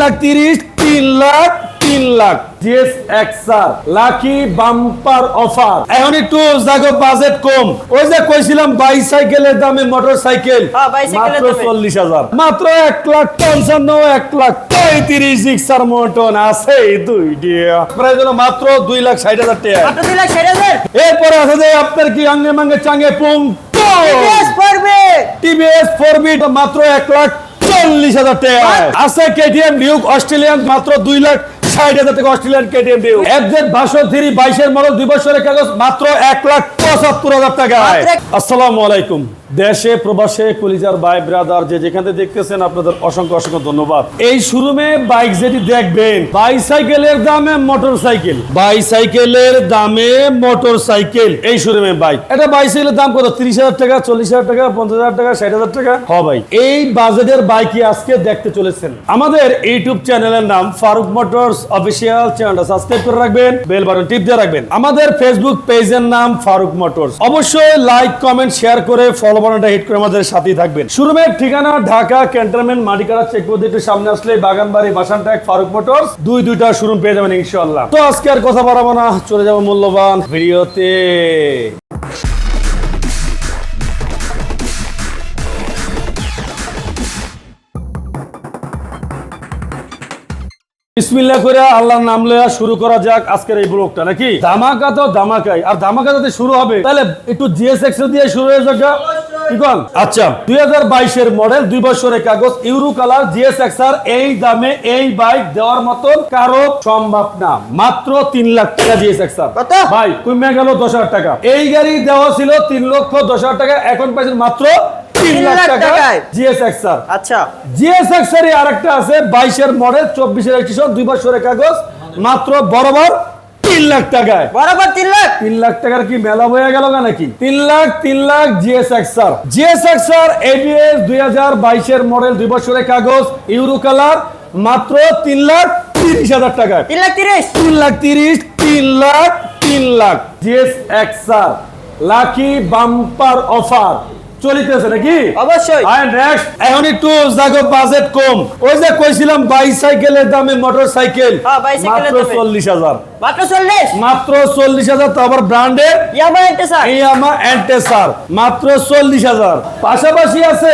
লাখ তিরিশ তিন লাখ তিন lakh. Gixxer lucky bumper offer. এখন একটু জাগো বাজেট কম। ওই যে কইছিলাম বাইসাইকেলের দামে হ্যাঁ, মাত্র চল্লিশ হাজার। মাত্র এক লাখ পঞ্চান্ন এক লাখ পঁয়ত্রিশ জিক্সার মোটন আছে দুই প্রায় মাত্র দুই লাখ ষাট হাজার টাকা। এরপরে আছে যে আপনার কি আঙ্গে মাঙ্গে চাঙ্গে পুং টিভিএস টিভিএস ফোর মাত্র এক লাখ চল্লিশ হাজার টাকা। আছে কেটিএম ডিউক অস্ট্রেলিয়ান মাত্র দুই লাখ ষাট হাজার টাকা Australian KTM Duke FZ version three বাইশের মডেল দুই বছরের কাগজ মাত্র এক লাখ পঁচাত্তর হাজার টাকা আসসালামু আলাইকুম। দেশে, প্রবাসে, কলিজার ভাই ব্রাদার যে যেখানে দেখতেছেন, আপনাদের অসংখ্য অসংখ্য ধন্যবাদ। এই শোরুমে বাইক যেটি দেখবেন, বাইসাইকেলের দামে মোটর সাইকেল বাইসাইকেলের দামে মোটর সাইকেল এই শোরুমে বাইক। এটা বাইসাইকেলের দাম কত? তিরিশ হাজার টাকা, চল্লিশ হাজার টাকা, পঞ্চাশ হাজার টাকা, ষাট হাজার টাকা? হ ভাই। এই বাজেটের বাইকই আজকে দেখতে চলেছেন। আমাদের ইউটিউব চ্যানেলের নাম ফারুক মোটরস অফিসিয়াল চ্যানেলটা সাবস্ক্রাইব করে রাখবেন, বেল বাটন টিপ দিয়ে রাখবেন। আমাদের ফেসবুক পেজের নাম ফারুক মোটরস। অবশ্যই লাইক কমেন্ট শেয়ার করে ফলো বাটনটা হিট করে আমাদের সাথেই থাকবেন। শোরুমের ঠিকানা ঢাকা ক্যান্টনমেন্ট, মাটিকাড়া চেকপোস্ট একটু সামনে আসলে বাগানবাড়ি, বাসানটাক, ফারুক মোটরস, দুই দুইটা শোরুম পেয়ে যাবেন ইনশাআল্লাহ। তো আজকে আর কথা বাড়াবো না, চলে যাব মূল্যবান ভিডিওতে। আল্লাহর নাম লয়া শুরু করা যাক আজকের এই ব্লগটা, নাকি? ধামাকা তো ধামাকাই, আর ধামাকা যদি শুরু হবে। তাহলে একটু জিএসএক্স দিয়ে শুরু হয়ে যাক। কন? আচ্ছা। দুই হাজার বাইশের মডেল দুই বছরের কাগজ ইউরো কালার আর এই দামে এই বাইক দেওয়ার মতন কারও সম্ভব না। মাত্র তিন লাখ টাকা আর। ভাই কমে গেল দশ হাজার টাকা। এই গাড়ি দেওয়া ছিল তিন লক্ষ দশ হাজার টাকা এখন পাইছেন মাত্র আচ্ছা। জিএসএক্স এর আরেকটা আছে বাইশের মডেল চব্বিশের দুই বছরের কাগজ মাত্র বরাবর তিন লাখ টাকায়। বরাবর তিন লাখ? তিন লাখ টাকার কি মেলা হয়ে গেল না নাকি? তিন লাখ তিন lakh GSX R GSX R ABS দুই হাজার বাইশের মডেল দুই বছরের কাগজ ইউরো কালার মাত্র তিন লাখ তিরিশ হাজার টাকায়। তিন লাখ তিরিশ? তিন লাখ তিরিশ তিন লাখ তিন lakh. Gixxer lucky bumper offer চলিতেছে নাকি? অবশ্যই। এখন একটু জাগো বাজেট কম। ওই যে কইছিলাম বাইসাইকেলের দামে মোটর সাইকেল হ্যাঁ, বাইসাইকেলের মাত্র চল্লিশ হাজার। মাত্র চল্লিশ? মাত্র চল্লিশ হাজার তো আবার ব্র্যান্ডের? ইয়ামা এন্টেসার এই আমার অ্যান্টেসার মাত্র চল্লিশ হাজার। পাশাপাশি আছে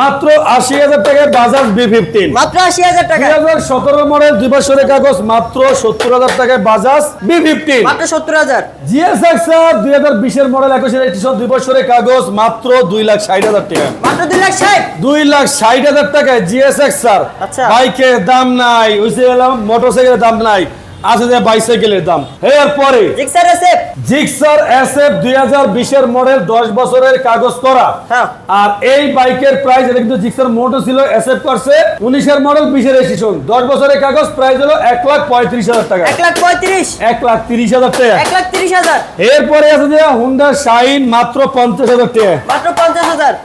মাত্র আশি হাজার টাকায় বাজাজ বি ফিফটিন মাত্র আশি হাজার টাকা। দুই হাজার সতেরো মডেল দুই বছরের কাগজ মাত্র সত্তর হাজার টাকায় বাজাজ বি ফিফটিন মাত্র সত্তর হাজার। জিএসএক্স দুই হাজার বিশের মডেল একুশের রেজিস্ট্রেশন দুই বছরের কাগজ মাত্র দুই লাখ ষাট হাজার টাকা। মাত্র দুই লাখ ষাট? দুই লাখ ষাট হাজার টাকায় জিএসএক্স স্যার। আচ্ছা। বাইকের দাম নাই মোটরসাইকেলের দাম নাই আছে যে বাইসাইকেলের দাম। এরপরে জিক্সার এসএফ জিক্সার এসএফ দুই হাজার মডেল দশ বছরের কাগজ করা। হ্যাঁ। আর এই বাইকের প্রাইস এটা কিন্তু জিক্সার মোটর ছিল এসএফ করছে উনিশের মডেল বিশের রেজিস্ট্রেশন দশ বছরের কাগজ প্রাইস হলো এক লাখ পঁয়ত্রিশ হাজার টাকা। এক লাখ পঁয়ত্রিশ। এক লাখ তিরিশ হাজার টাকা। এক লাখ তিরিশ হাজার। এরপরে আছে যে হুন্ডা শাইন মাত্র পঞ্চাশ হাজার টাকা। মাত্র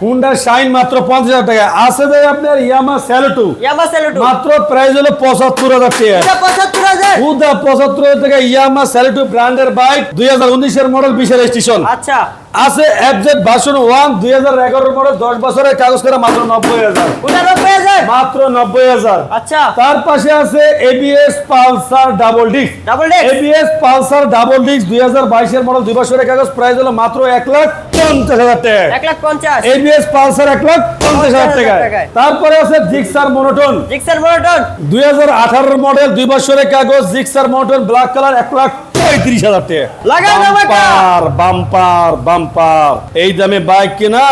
হুন্ডা শাইন মাত্র পঞ্চাশ হাজার টাকা। আছে আপনার ইয়ামা স্যালটু ইয়ামা সেলুটু মাত্র প্রাইস হলো পঁচাত্তর হাজার টাকা। পঁচাত্তর হাজার। হুদা পঁচাত্তর হাজার টাকা ইয়ামা স্যালটু ব্র্যান্ডের বাইক দুই হাজার উনিশের মডেল বিশের স্টেশন আচ্ছা। আছে এফজেড ভার্সন ওয়ান দুই হাজার এগারোর মডেল দশ বছরের কাগজ করা মাত্র নব্বই হাজার। মাত্র নব্বই হাজার। আচ্ছা। তার পাশে আছে ABS Pulsar double disc double ABS Pulsar double disc দুই হাজার বাইশের মডেল দুই বছরের কাগজ প্রাইস হলো মাত্র এক লাখ পঞ্চাশ হাজার টাকা। এক লাখ পঞ্চাশ। এবিএস পালসার এক লাখ পঞ্চাশ হাজার টাকায়। তারপরে আছে জিক্সার মোনোটন জিক্সার মোটর দুই হাজার আঠারোর মডেল দুই বছরের কাগজ জিক্সার মোটন ব্ল্যাক কালার এক লাখ পঁয়ত্রিশ হাজার টাকা। লাগাই দাও বাম্পার বাম্পার বাম্পার। এই দামে বাইক কিনা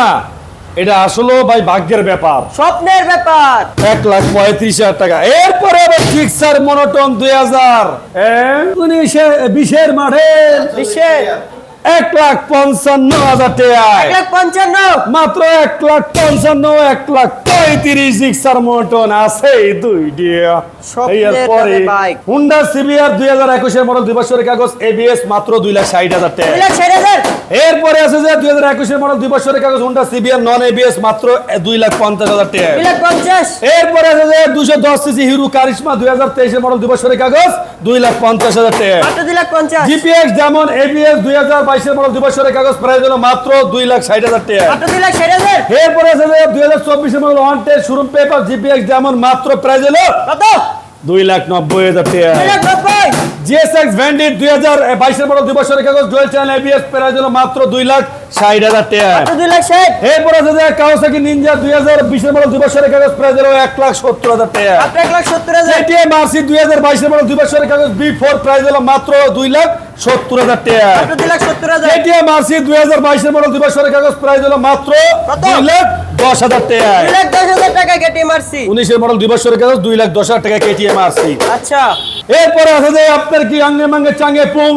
এটা আসলে ভাই ভাগ্যের ব্যাপার। স্বপ্নের ব্যাপার। এক লাখ পঁয়ত্রিশ হাজার টাকা। এরপরে আবার মনোটন মোনোটন দুই হাজার। উনিশে বিশের মাঠে। বিশ্বের এক লাখ পঞ্চান্ন হাজার টাকা। পঞ্চান্ন। মাত্র এক লাখ পঞ্চান্ন এক লাখ পঁয়ত্রিশ জিক্সার মোটন আছে দুই দিয়া স্বপ্নের এরপরে দামে বাইক। হুন্ডা সিবিআর দুই হাজার একুশের মডেল দুই বছরের কাগজ এবিএস মাত্র দুই লাখ ষাট হাজার টাকা। এরপরে আছে যে দুই হাজার একুশের মডেল দুই বছরের কাগজ হুন্ডা সিবিআর নন এবিএস মাত্র দুই লাখ পঞ্চাশ হাজার টাকা। দুই লাখ এরপরে আছে যে দুশো দশ সিসি হিরো কারিশমা দুই হাজার তেইশের মডেল দুই বছরের কাগজ দুই লাখ পঞ্চাশ হাজার টাকা। জিপিএক্স যেমন এবিএস দুই হাজার বাইশের মডেল দুই বছরের কাগজ প্রাইস হলো মাত্র দুই লাখ ষাট হাজার টাকা। এরপরে আছে যে দুই হাজার চব্বিশের model one test showroom paper GPX যেমন মাত্র প্রাইস হলো কত? দুই লাখ নব্বই হাজার টাকা। জিএসএক্স ভ্যান্ডিট দুই হাজার বাইশের মডেল দুই বছরের কাগজ ডুয়েল চ্যানেল এবিএস প্রাইস হলো মাত্র দুই লাখ ষাট হাজার টাকা। মাত্র দুই লাখ ষাট? এরপর আছে যে কাওয়াসাকি নিনজা দুই হাজার বিশের মডেল দুই বছরের কাগজ প্রাইস হলো এক লাখ সত্তর হাজার টাকা। এক লাখ সত্তর হাজার? এটিএম আরসি দুই হাজার বাইশের মডেল দুই বছরের কাগজ বি ফোর প্রাইস হলো মাত্র দুই লাখ সত্তর হাজার টাকা। এটিএম আরসি দুই হাজার বাইশের মডেল দুই বছরের কাগজ প্রাইস হলো মাত্র? দুই লাখ দশ হাজার টাকা। উনিশের মডেল দুই বছরের কাগজ দুই লাখ দশ হাজার টাকা কেটিএম আরসি আচ্ছা। এরপরে আছে যে আপনার কি আঙ্গে মাঙ্গে চাঙ্গে পুং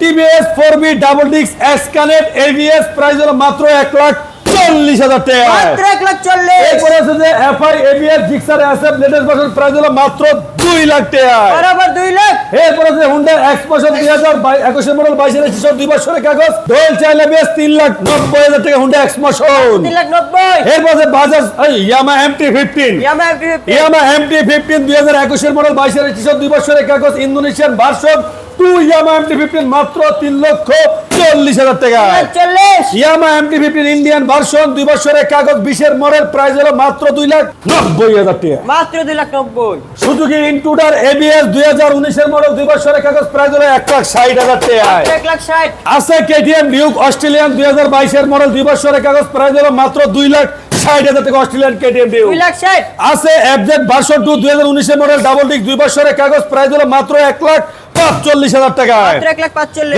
টিভিএস ফোর বি। ডাবল ডিক্স এস কানেক্ট এভিএস প্রাইস হলো মাত্র এক লাখ চল্লিশ হাজার টাকা। মাত্র এক লাখ চল্লিশ। এরপরে আছে যে FI ABS Gixxer SF latest version price হলো মাত্র দুই লাখ টাকা। বরাবর দুই লাখ। এরপরে আছে হুন্ডা এক্সপোশন দুই হাজার একুশের মডেল বাইশের একুশের দুই বছরের কাগজ। চাইল তিন লাখ নব্বই হাজার টাকা হুন্ডা এক্সপোশন তিন লাখ নব্বই। এরপর আছে Bajaj Yamaha MT fifteen Yamaha MT fifteen দুই হাজার একুশের মডেল বাইশের দুই বছরের কাগজ। Indonesian version two Yamaha MT fifteen মাত্র তিন লক্ষ চল্লিশ হাজার টাকা। Yamaha MT fifteen Indian version দুই বছরের কাগজ বিশের মডেল প্রাইস হলো মাত্র দুই লাখ নব্বই হাজার টাকা। মাত্র দুই লাখ নব্বই। সুজুকি ইনটুডার এবিএস দুই হাজার উনিশের মডেল দুই বছরের কাগজ প্রাইস হলো এক লাখ ষাট হাজার টাকা। এক লাখ ষাট। আছে কেটিএম ডিউক অস্ট্রেলিয়ান দুই হাজার বাইশের মডেল দুই বছরের কাগজ প্রাইস হলো মাত্র দুই লাখ ষাট হাজার অস্ট্রেলিয়ান কেটিএম আছে এফজেড দুই হাজার উনিশের মডেল ডাবল ডিক দুই বছরের কাগজ প্রাইস হলো মাত্র এক লাখ পাঁচচল্লিশ হাজার টাকা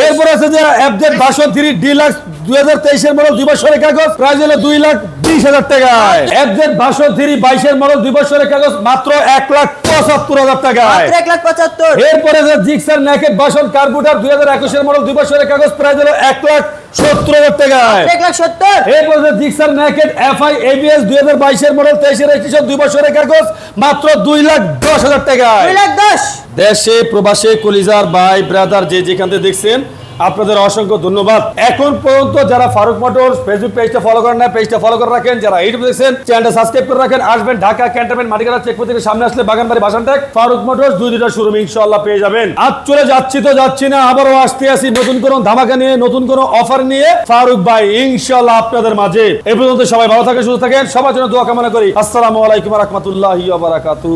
এরপর আছে যে FZ version three D lakh দুই হাজার তেইশের মডেল দুই বছরের কাগজ। প্রাইস হলো দুই লাখ বিশ হাজার টাকায়। এফজেড ভার্সন থ্রি বাইশের মডেল দুই বছরের কাগজ মাত্র এক লাখ পঁচাত্তর হাজার টাকায়। এক লাখ পঁচাত্তর। এরপরে যে জিক্সার ন্যাকেট বাসন কার্বুটার দুই হাজার একুশের মডেল দুই বছরের কাগজ প্রাইস হলো এক লাখ সত্তর হাজার টাকায়। এক লাখ সত্তর। এরপর যে জিক্সার ন্যাকেট এফআই এবিএস দুই হাজার বাইশের মডেল তেইশের একুশের দুই বছরের কাগজ মাত্র দুই লাখ দশ হাজার টাকায়। দুই লাখ দশ। দেশে প্রবাসে কলিজার ভাই ব্রাদার যে যেখান থেকে দেখছেন আপনাদের অসংখ্য ধন্যবাদ। এখন পর্যন্ত যারা ফারুক মোটরস ফেসবুক পেজটা ফলো করেন না পেজটা ফলো করে রাখেন। যারা ইউটিউব দেখছেন চ্যানেলটা সাবস্ক্রাইব করে রাখেন। আসবেন ঢাকা ক্যান্টনমেন্ট মাটিকালা চেকপোস্ট থেকে সামনে আসলে বাগানবাড়ি বাসান টেক ফারুক মোটরস দুই দুটা শোরুম ইনশাআল্লাহ পেয়ে যাবেন। আজ চলে যাচ্ছি তো যাচ্ছি না, আবারও আসতে আসি নতুন কোন ধামাকা নিয়ে, নতুন কোন অফার নিয়ে। ফারুক ভাই, ইনশাআল্লাহ আপনাদের মাঝে। এ পর্যন্ত সবাই ভালো থাকেন, সুস্থ থাকেন। সবার জন্য দোয়া কামনা করি। আসসালামু আলাইকুম রহমতুল্লাহ বারাকাতু